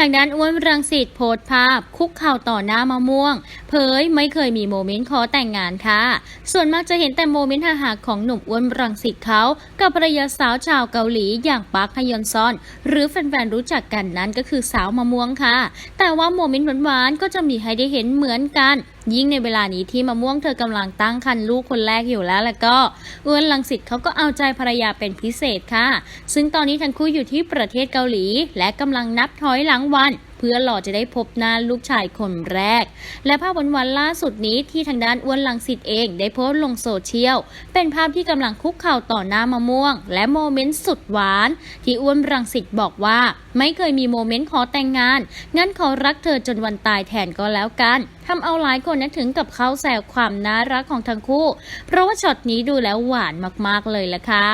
ทางด้านอ้วนรังสิตโพสต์ภาพ คุกเข่าต่อหน้ามะม่วง เผยไม่เคยมีโมเมนต์ขอแต่งงานค่ะ ส่วนมากจะเห็นแต่โมเมนต์หาๆของหนุ่มอ้วนรังสิตเขากับภรรยาสาวชาวเกาหลีอย่างปาร์คฮยอนซอน หรือแฟนๆรู้จักกันนั้นก็คือสาวมะม่วงค่ะ แต่ว่าโมเมนต์หวานๆก็จะมีให้ได้เห็นเหมือนกันยิ่งในเวลานี้ที่มะม่วงเธอกำลังตั้งครรภ์ลูกคนแรกอยู่แล้วแล้วก็อ้วนลังสิตเขาก็เอาใจภรรยาเป็นพิเศษค่ะ ซึ่งตอนนี้ทั้งคู่อยู่ที่ประเทศเกาหลี และกำลังนับถอยหลังวัน เพื่อหล่อจะได้พบหน้าลูกชายคนแรก และภาพวันวันๆล่าสุดนี้ที่ทางด้านอ้วนลังสิตเอง ได้โพสต์ลงโซเชียล เป็นภาพที่กำลังคุกเข่าต่อหน้ามะม่วง และโมเมนต์สุดหวาน ที่อ้วนรังสิตบอกว่า ไม่เคยมีโมเมนต์ขอแต่งงาน งั้นขอรักเธอจนวันตายแทนก็แล้วกันทำเอาหลายคนนึกถึงกับเขาแซวความน่ารักของทั้งคู่ เพราะว่าช็อตนี้ดูแล้วหวานมากๆเลยล่ะค่ะ